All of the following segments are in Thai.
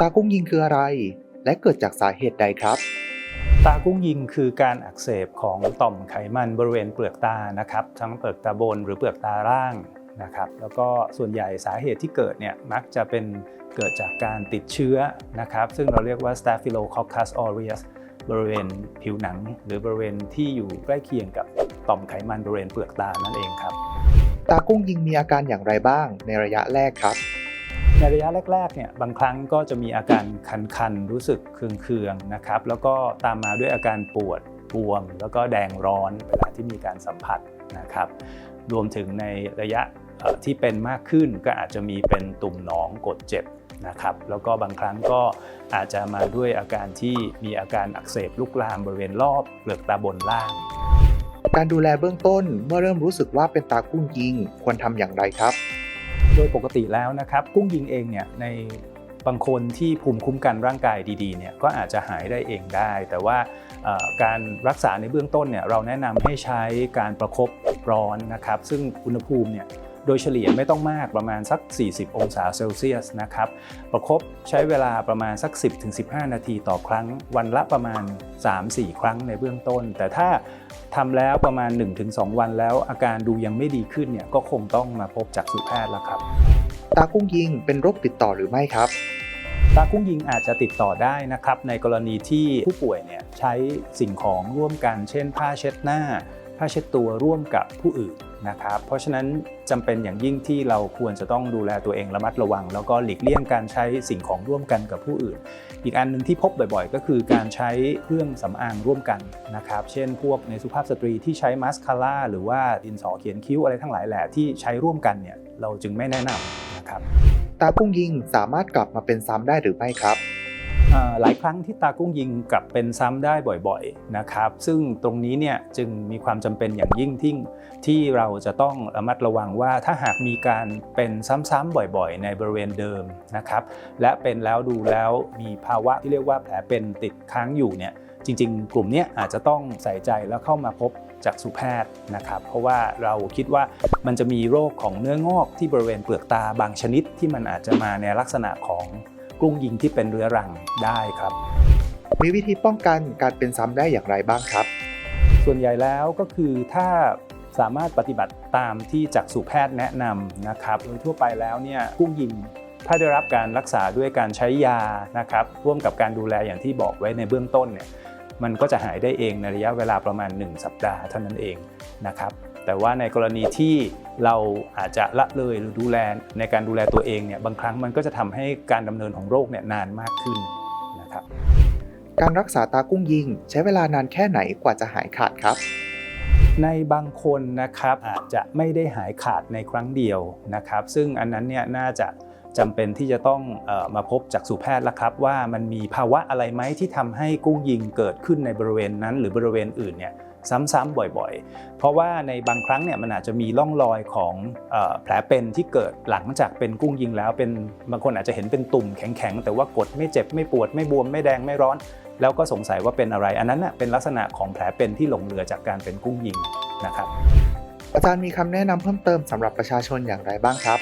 ตากุ้งยิงคืออะไร และเกิดจากสาเหตุใดครับ ตากุ้งยิงคือการอักเสบของต่อมไขมันบริเวณเปลือกตานะครับทั้งเปลือกตาบนหรือเปลือกตาล่างนะครับแล้วก็ส่วนใหญ่สาเหตุที่เกิดเนี่ยมักจะเป็นเกิดจากการติดเชื้อนะครับซึ่งเราเรียกว่า Staphylococcus aureus บริเวณผิวหนัง หรือบริเวณที่อยู่ใกล้เคียงกับต่อมไขมันบริเวณเปลือกตานั่นเองครับ ตากุ้งยิงมีอาการอย่างไรบ้างในระยะแรกครับ ในระยะแรกๆเนี่ยบางครั้งก็จะมีอาการคันๆ รู้สึกเคืองๆนะครับ แล้วก็ตามมาด้วยอาการปวดบวม แล้วก็แดงร้อนเวลาที่มีการสัมผัสนะครับ รวมถึงในระยะที่เป็นมากขึ้นก็อาจจะมีเป็นตุ่มหนองกดเจ็บนะครับแล้วก็บางครั้งก็อาจจะมาด้วยอาการที่มีอาการอักเสบลุกลามบริเวณรอบเปลือกตาบนล่าง การดูแลเบื้องต้นเมื่อเริ่มรู้สึกว่าเป็นตากุ้งยิงควรทำอย่างไรครับ โดยปกติแล้วนะครับ กุ้งยิงเองเนี่ยในบางคนที่ภูมิคุ้มกันร่างกายดีๆเนี่ยก็อาจจะหายได้เองได้ แต่ว่าการรักษาในเบื้องต้นเนี่ยเราแนะนำให้ใช้การประคบร้อนนะครับ ซึ่งอุณหภูมิเนี่ย โดยเฉลี่ยไม่ต้องมากประมาณสัก 40 องศาเซลเซียสนะครับ ประคบใช้เวลาประมาณสัก 10-15 นาทีต่อครั้ง วันละประมาณ 3-4 ครั้งในเบื้องต้น แต่ถ้าทำแล้วประมาณ 1-2 วันแล้วอาการดูยังไม่ดีขึ้นเนี่ยก็คงต้องมาพบจักษุแพทย์แล้วครับ ตากุ้งยิงเป็นโรคติดต่อหรือไม่ครับตากุ้งยิงอาจจะติดต่อได้นะครับในกรณีที่ผู้ป่วยเนี่ยใช้สิ่งของร่วมกัน เช่น ผ้าเช็ดหน้า ผ้าเช็ดตัวร่วมกับผู้อื่นนะครับ เพราะฉะนั้นจำเป็นอย่างยิ่งที่เราควรจะต้องดูแลตัวเองระมัดระวัง แล้วก็หลีกเลี่ยงการใช้สิ่งของร่วมกันกับผู้อื่น อีกอันหนึ่งที่พบบ่อยๆ ก็คือการใช้เครื่องสำอางร่วมกันนะครับ เช่น พวกในสุภาพสตรีที่ใช้มาสคาร่าหรือว่าดินสอเขียนคิ้วอะไรทั้งหลายแหละที่ใช้ร่วมกันเนี่ยเราจึงไม่แนะนำนะครับ ตากุ้งยิงสามารถกลับมาเป็นซ้ำได้หรือไม่ครับ หลายครั้งที่ตากุ้งยิงกลับเป็นซ้ำได้บ่อยๆนะครับ ซึ่งตรงนี้เนี่ยจึงมีความจำเป็นอย่างยิ่งที่ที่เราจะต้องระมัดระวังว่าถ้าหากมีการเป็นซ้ำๆบ่อยๆ ในบริเวณเดิมนะครับ และเป็นแล้วดูแล้วมีภาวะที่เรียกว่าแผลเป็นติดค้างอยู่เนี่ยจริง ๆ กลุ่มเนี้ยอาจจะต้องใส่ใจแล้วเข้ามาพบจากสุแพทย์นะครับ เพราะว่าเราคิดว่ามันจะมีโรคของเนื้องอกที่บริเวณเปลือกตาบางชนิดที่มันอาจจะมาในลักษณะของ กุ้งยิงที่เป็นเรื้อรังได้ครับ มีวิธีป้องกันการเป็นซ้ำได้อย่างไรบ้างครับ ส่วนใหญ่แล้วก็คือถ้าสามารถปฏิบัติตามที่จักษุแพทย์แนะนำนะครับ โดยทั่วไปแล้วเนี่ยกุ้งยิงถ้าได้รับการรักษาด้วยการใช้ยานะครับร่วมกับการดูแลอย่างที่บอกไว้ในเบื้องต้นเนี่ยมันก็จะหายได้เองในระยะเวลาประมาณ 1 สัปดาห์เท่านั้นเองนะครับ แต่ว่าในกรณีที่เราอาจจะละเลยหรือดูแลในการดูแลตัวเองเนี่ยบางครั้งมันก็จะทำให้การดำเนินของโรคเนี่ยนานมากขึ้นนะครับการรักษาตากุ้งยิง ใช้เวลานานแค่ไหนกว่าจะหายขาดครับในบางคนนะครับอาจจะไม่ได้หายขาดในครั้งเดียวนะครับ ซึ่งอันนั้นเนี่ยน่าจะจำเป็นที่จะต้องเออมาพบจากสู่แพทย์แล้วครับ ว่ามันมีภาวะอะไรไหมที่ทำให้กุ้งยิงเกิดขึ้นในบริเวณนั้น หรือบริเวณอื่นเนี่ย ซ้ำๆบ่อยๆ เพราะว่าในบางครั้งเนี่ยมันอาจจะมีร่องรอยของแผลเป็นที่เกิดหลังจากเป็นกุ้งยิงแล้วเป็นบางคนอาจจะเห็นเป็นตุ่มแข็งๆ แต่ว่ากดไม่เจ็บไม่ปวดไม่บวมไม่แดงไม่ร้อน แล้วก็สงสัยว่าเป็นอะไร อันนั้นน่ะเป็นลักษณะของแผลเป็นที่หลงเหลือจากการเป็นกุ้งยิงนะครับอาจารย์มีคำแนะนำเพิ่มเติมสำหรับประชาชนอย่างไรบ้างครับ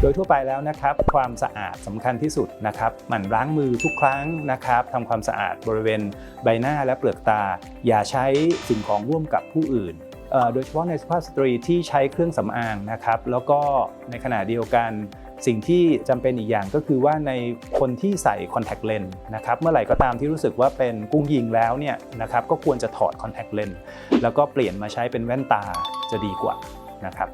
โดยทั่วไปแล้วนะครับความสะอาดสำคัญที่สุดนะครับหมั่นล้างมือทุกครั้งนะครับทำความสะอาดบริเวณใบหน้าและเปลือกตา อย่าใช้สิ่งของร่วมกับผู้อื่นโดยเฉพาะในสุภาพสตรีที่ใช้เครื่องสำอางนะครับแล้วก็ในขณะเดียวกันสิ่งที่จำเป็นอีกอย่างก็คือว่าในคนที่ใส่คอนแทคเลนส์นะครับเมื่อไหร่ก็ตามที่รู้สึกว่าเป็นกุ้งยิงแล้วเนี่ยนะครับก็ควรจะถอดคอนแทคเลนส์แล้วก็เปลี่ยนมาใช้เป็นแว่นตาจะดีกว่านะครับ